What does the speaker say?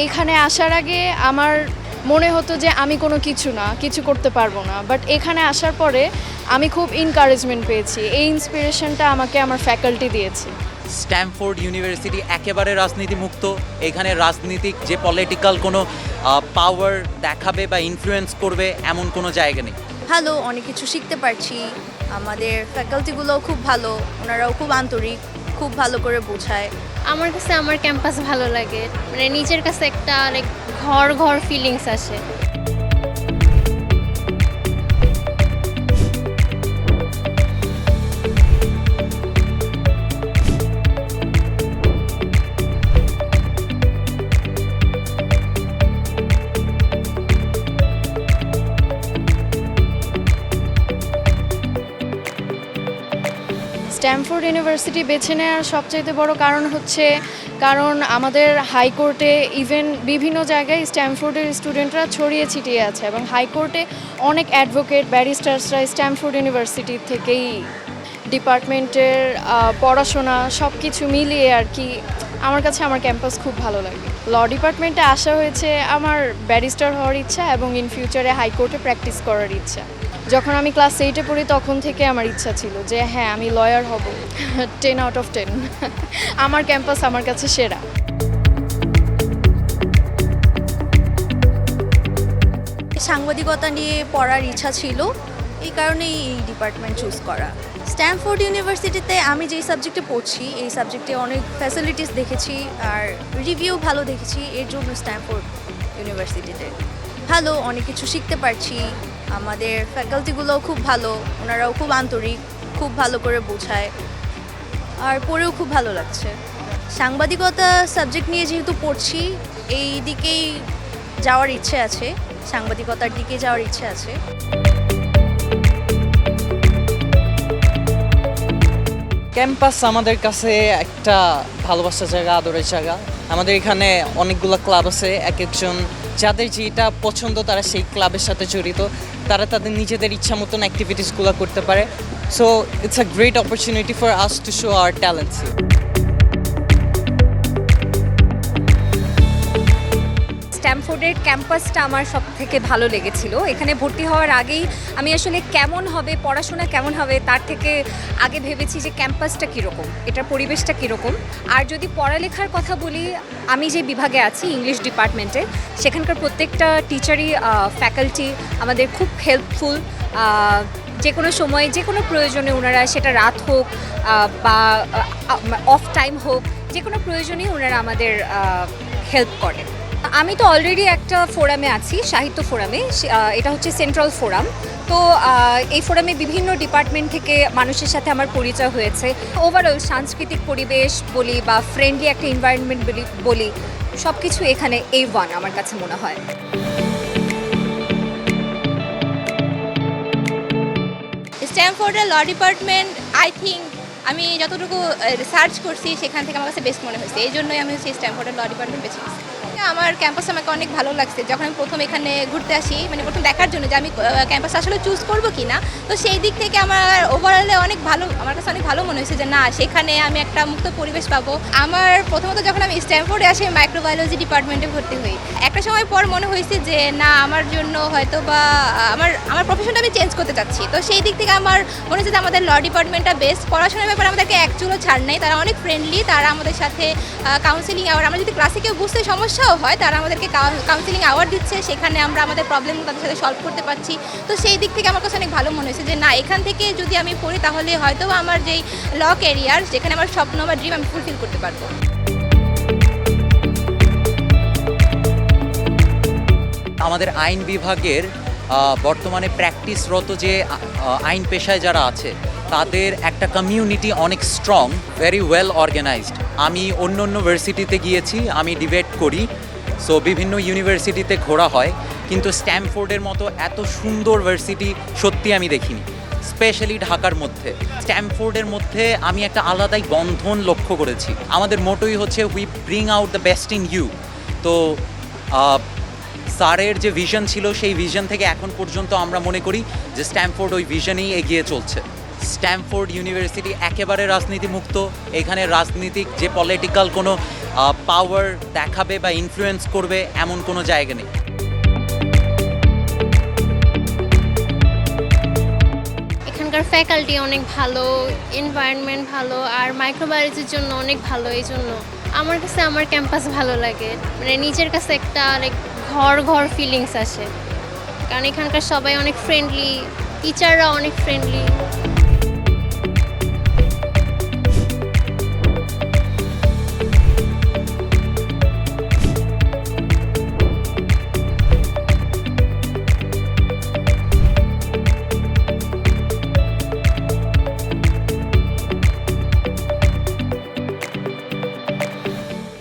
এইখানে আসার আগে আমার মনে হতো যে আমি কোনো কিছু না কিছু করতে পারব না। বাট এখানে আসার পরে আমি খুব ইনকারেজমেন্ট পেয়েছি। এই ইন্সপিরেশনটা আমাকে আমার ফ্যাকাল্টি দিয়েছে। স্ট্যামফোর্ড ইউনিভার্সিটি একেবারে রাজনীতি মুক্ত এখানে রাজনীতিক যে পলিটিক্যাল কোনো পাওয়ার দেখাবে বা ইনফ্লুয়েন্স করবে এমন কোনো জায়গা নেই। ভালো অনেক কিছু শিখতে পারছি। আমাদের ফ্যাকাল্টিগুলোও খুব ভালো ওনারাও খুব আন্তরিক। খুব ভালো করে বোঝায়। আমার কাছে আমার ক্যাম্পাস ভালো লাগে। মানে নিজের কাছে একটা লাইক ঘর ঘর ফিলিংস আসে। স্ট্যামফোর্ড ইউনিভার্সিটি বেছে নেওয়ার সবচাইতে বড় কারণ হচ্ছে কারণ আমাদের হাইকোর্টে ইভেন বিভিন্ন জায়গায় স্ট্যামফোর্ডের স্টুডেন্টরা ছড়িয়ে ছিটিয়ে আছে এবং হাইকোর্টে অনেক অ্যাডভোকেট ব্যারিস্টার্সরা স্ট্যামফোর্ড ইউনিভার্সিটি থেকেই ডিপার্টমেন্টের পড়াশোনা সব কিছু মিলিয়ে আর কি আমার কাছে আমার ক্যাম্পাস খুব ভালো লাগে। ল ডিপার্টমেন্টে আসা হয়েছে আমার ব্যারিস্টার হওয়ার ইচ্ছা এবং ইন ফিউচারে হাইকোর্টে প্র্যাকটিস করার ইচ্ছা। যখন আমি ক্লাস এইটে পড়ি, তখন থেকে আমার ইচ্ছা ছিল যে হ্যাঁ আমি লয়ার হব। টেন আউট অফ টেন আমার ক্যাম্পাস আমার কাছে সেরা। সাংবাদিকতা নিয়ে পড়ার ইচ্ছা ছিল, এই কারণেই এই ডিপার্টমেন্ট চুজ করা। স্ট্যামফোর্ড ইউনিভার্সিটিতে আমি যেই সাবজেক্টে পড়ছি, এই সাবজেক্টে অনেক ফ্যাসিলিটিস দেখেছি আর রিভিউ ভালো দেখেছি, এর জন্য স্ট্যামফোর্ড ইউনিভার্সিটিতে ভালো, অনেক কিছু শিখতে পারছি। আমাদের ফ্যাকাল্টিগুলোও খুব ভালো, ওনারাও খুব আন্তরিক, খুব ভালো করে বোঝায়, আর পড়েও খুব ভালো লাগছে। সাংবাদিকতা সাবজেক্ট নিয়ে যেহেতু পড়ছি, এই দিকেই যাওয়ার ইচ্ছে আছে, সাংবাদিকতার দিকে যাওয়ার ইচ্ছে আছে। ক্যাম্পাস আমাদের কাছে একটা ভালোবাসার জায়গা, আদরের জায়গা। আমাদের এখানে অনেকগুলো ক্লাব আছে, এক একজন যাদের যেটা পছন্দ তারা সেই ক্লাবের সাথে জড়িত। তারা তাদের নিজেদের ইচ্ছা মতন অ্যাক্টিভিটিসগুলো করতে পারে। So it's a great opportunity for us to show our talents স্ট্যামফোর্ডের ক্যাম্পাসটা আমার সব থেকে ভালো লেগেছিল। এখানে ভর্তি হওয়ার আগেই আমি আসলে কেমন হবে, পড়াশোনা কেমন হবে, তার থেকে আগে ভেবেছি যে ক্যাম্পাসটা কীরকম, এটার পরিবেশটা কীরকম। আর যদি পড়ালেখার কথা বলি, আমি যে বিভাগে আছি, ইংলিশ ডিপার্টমেন্টে, সেখানকার প্রত্যেকটা টিচারই ফ্যাকাল্টি, আমাদের খুব হেল্পফুল। যে কোনো সময়ে, যে কোনো প্রয়োজনে ওনারা সেটা রাত হোক বা অফ টাইম হোক, যে কোনো প্রয়োজনেই ওনারা আমাদের হেল্প করে আমি তো অলরেডি একটা ফোরামে আছি, সাহিত্য ফোরামে এটা হচ্ছে সেন্ট্রাল ফোরাম তো এই ফোরামে বিভিন্ন ডিপার্টমেন্ট থেকে মানুষের সাথে আমার পরিচয় হয়েছে। ওভারঅল সাংস্কৃতিক পরিবেশ বলি বা ফ্রেন্ডলি একটা এনভায়রনমেন্ট বলি সব কিছু এখানে এই ওয়ান আমার কাছে মনে হয়। স্ট্যামফোর্ডের ল ডিপার্টমেন্ট আই থিঙ্ক আমি যতটুকু রিসার্চ করছি, সেখান থেকে আমার কাছে বেস্ট মনে হয়েছে। এই জন্যই আমি হচ্ছে স্ট্যামফোর্ডের ল ডিপার্টমেন্ট বেছে নিয়েছি। আমার ক্যাম্পাস আমাকে অনেক ভালো লাগছে। যখন আমি প্রথম এখানে ঘুরতে আসি মানে প্রথম দেখার জন্য যে আমি ক্যাম্পাস আসলে চুজ করব কি না তো সেই দিক থেকে আমার ওভারঅলে অনেক ভালো, আমার কাছে অনেক ভালো মনে হয়েছে যে না, সেখানে আমি একটা মুক্ত পরিবেশ পাবো। আমার প্রথমত যখন আমি স্ট্যামফোর্ডে আসি মাইক্রোবায়োলজি ডিপার্টমেন্টে ভর্তি হই। একটা সময় পর মনে হয়েছে যে না, আমার জন্য হয়তো বা আমার আমার প্রফেশনটা আমি চেঞ্জ করতে চাচ্ছি। তো সেই দিক থেকে আমার মনে হচ্ছে যে আমাদের ল ডিপার্টমেন্টটা বেস্ট পড়াশোনার ব্যাপারে আমাদেরকে এক চুলো ছাড় নেই। তারা অনেক ফ্রেন্ডলি তারা আমাদের সাথে কাউন্সিলিং আওয়ার আমরা যদি ক্লাসে কেউ বুঝতে সমস্যাও হয়, তারা আমাদেরকে কাউন্সিলিং আওয়ার দিচ্ছে, সেখানে আমরা আমাদের প্রবলেম তাদের সাথে সলভ করতে পারছি। তো সেই দিক থেকে আমার কাছে অনেক ভালো মনে হয়েছে যে, না, এখান থেকে যদি আমি পড়ি তাহলে হয়তো আমার যেই ল ক্যারিয়ার যেখানে আমার স্বপ্ন বা ড্রিম আমি ফুলফিল করতে পারব। আমাদের আইন বিভাগের বর্তমানে প্র্যাকটিসরত যে আইন পেশায় যারা আছে, তাদের একটা কমিউনিটি অনেক স্ট্রং ভেরি ওয়েল অর্গানাইজড আমি অন্য অন্য ভার্সিটিতে গিয়েছি, আমি ডিবেট করি। সো বিভিন্ন ইউনিভার্সিটিতে ঘোরা হয়, কিন্তু স্ট্যামফোর্ডের মতো এত সুন্দর ভার্সিটি সত্যি আমি দেখিনি, স্পেশালি ঢাকার মধ্যে। স্ট্যামফোর্ডের মধ্যে আমি একটা আলাদাই বন্ধন লক্ষ্য করেছি। আমাদের মোটোই হচ্ছে we bring out the best in you তো স্যারের যে ভিশন ছিল, সেই ভিশন থেকে এখন পর্যন্ত আমরা মনে করি যে স্ট্যামফোর্ড ওই ভিশনেই এগিয়ে চলছে। স্ট্যামফোর্ড ইউনিভার্সিটি একেবারে রাজনীতি মুক্ত এখানে রাজনীতিক যে পলিটিক্যাল কোনো পাওয়ার দেখাবে বা ইনফ্লুয়েন্স করবে এমন কোনো জায়গা নেই। এখানকার ফ্যাকাল্টি অনেক ভালো এনভায়রনমেন্ট ভালো, আর মাইক্রোবায়োলজির জন্য অনেক ভালো, এই জন্য আমার কাছে আমার ক্যাম্পাস ভালো লাগে। মানে নিজের কাছে একটা লাইক ঘর ঘর ফিলিংস আসে। কারণ এখানকার সবাই অনেক ফ্রেন্ডলি টিচাররা অনেক ফ্রেন্ডলি